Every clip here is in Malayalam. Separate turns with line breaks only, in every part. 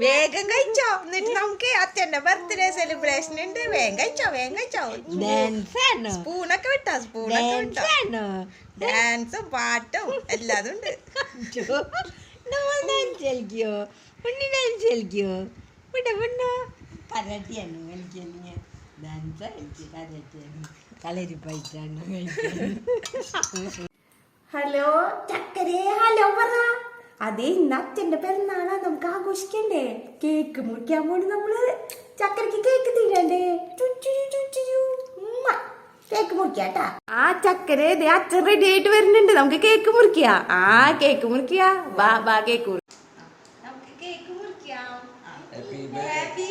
എന്നിട്ട് നമുക്ക് അച്ഛന്റെ ബർത്ത്ഡേ സെലിബ്രേഷൻ ഉണ്ട്. വേഗം കഴിച്ചോ വേഗം കഴിച്ചോ. സ്പൂണൊക്കെ വിട്ടോ സ്പൂണൊക്കെ വിട്ടോ. ഡാൻസും പാട്ടും എല്ലാതും ഉണ്ട്.
നമ്മൾ ഡാൻസ് കളിക്കോ? ഉണ്ണി ഡാൻസ് കളിക്കോ? ഇവിടെ പെണ്ണോ കരാട്ടിയാണ് കളിക്കുന്നത് ഡാൻസ് കളിച്ച് കരാട്ടിയാണ്. കളരിപ്പയറ്റാണ് കളിക്കുന്നത്
ഹലോ ചക്കരേ ഹലോ പറ അതെ ഇന്ന് അച്ഛന്റെ പെരുന്നാളാ നമുക്ക് ആഘോഷിക്കണ്ടേ? കേക്ക് മുറിക്കാൻ പോണി നമ്മൾ. ചക്കരക്ക് കേക്ക് തീരണ്ടേ. കേക്ക് മുറിക്കാട്ടാ. ആ ചക്കര ദേ അച്ഛൻ റെഡി ആയിട്ട് വരുന്നുണ്ട്. നമുക്ക് കേക്ക് മുറിക്കുക ആ കേക്ക് മുറിക്കുക ബാ ബാ കേക്ക് മുറി നമുക്ക് കേക്ക് മുറിക്കാം. ഹാപ്പി ബർത്ത്ഡേ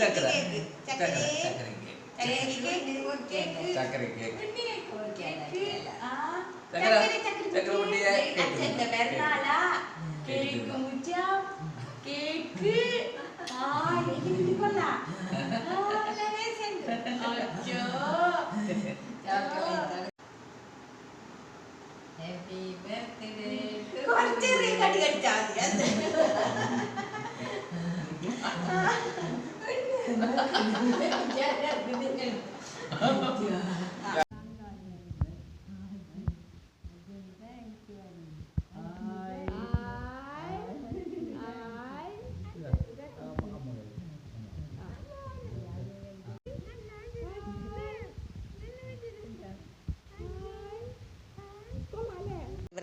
ചക്കര
കേക്ക്.
ചക്കര
ചക്കരേ
ചക്കര കേക്ക്.
ആ.
ചക്കര ചക്കര പൊട്ടിയ കേക്ക്.
അച്ഛന്റെ പിറന്നാളാ. Cake മുറിക്കാം cake. ആ എനിക്ക് കൊള്ളാം. ആ, നല്ല രസമുണ്ട്. അച്ഛോ.
ഹാപ്പി ബർത്ത്ഡേ
കുറച്ച് ചെറിയ 你看你看你看你看你看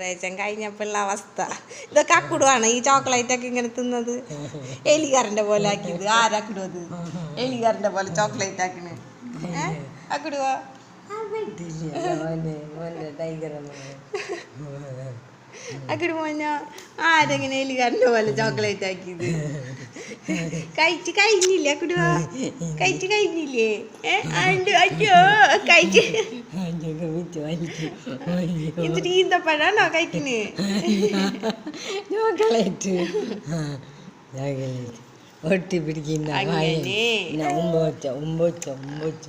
ഉള്ള കഴിഞ്ഞപ്പോഴുള്ള അവസ്ഥ. ഇതൊക്കെ അക്കുടുവാണ് ഈ ചോക്ലേറ്റ് ഒക്കെ ഇങ്ങനെ തിന്നത്. എലികാരന്റെ പോലെ ആക്കിയത്. ആരാക്കിടുവത് എലികാരന്റെ പോലെ ചോക്ലേറ്റ് ആക്കണ്. അക്കുടുവാ അക്കിട് മോഞ്ഞ ആരെങ്ങനെ കണ്ട പോലെ ചോക്ലേറ്റ് ആക്കിയത്? കഴിച്ച് കഴിഞ്ഞില്ലേ അക്കുടുവാ കഴിച്ച് കഴിഞ്ഞില്ലേ? അയ്യോ കഴിച്ച്. ഇത് ഈന്തപ്പഴാണോ കഴിക്കണേ?
ചോക്ലേറ്റ്. ചോക്ലേറ്റ്. ഒട്ടി പിടിക്കുന്ന
അങ്ങനെ.
ഉമ്പ വെച്ച.